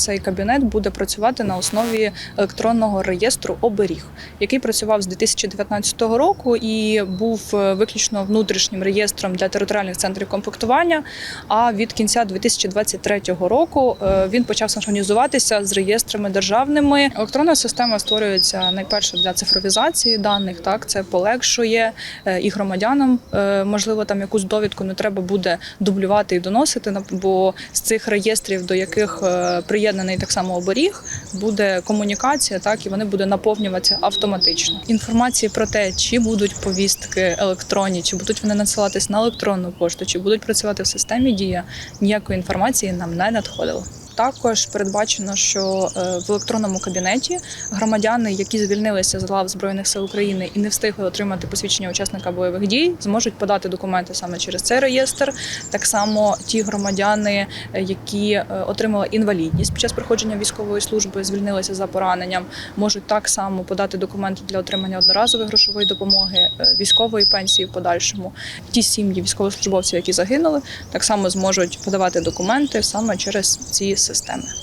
цей кабінет буде працювати на основі електронного реєстру оберіг, який працював з 2019 року і був е, виключно внутрішнім реєстром для територіальних центрів комплектування. А від кінця 2023 року е, він почав синхронізуватися з реєстрами державними. Електронна система створюється найперше для цифровізації даних. Так це полегшує е, і громадянам. Можливо, там якусь довідку не треба буде дублювати і доносити. бо з цих реєстрів, до яких е, приєднаний так само оберіг, буде комунікація, так і вони будуть наповнюватися автоматично. Інформації про те, чи будуть повістки електронні, чи будуть вони надсилатись на електронну пошту, чи будуть працювати в системі дія, ніякої інформації нам не надходило. Також передбачено, що е, в електронному кабінеті громадяни, які звільнилися з лав збройних сил України і не встигли отримати посвідчення учасника бойових дій, зможуть подати документи саме через цей реєстр. Так само ті громадяни, е, які е, отримали інвалідність під час проходження військової служби, звільнилися за пораненням, можуть так само подати документи для отримання одноразової грошової допомоги, військової пенсії в подальшому. Ті сім'ї військовослужбовців, які загинули, так само зможуть подавати документи саме через ці están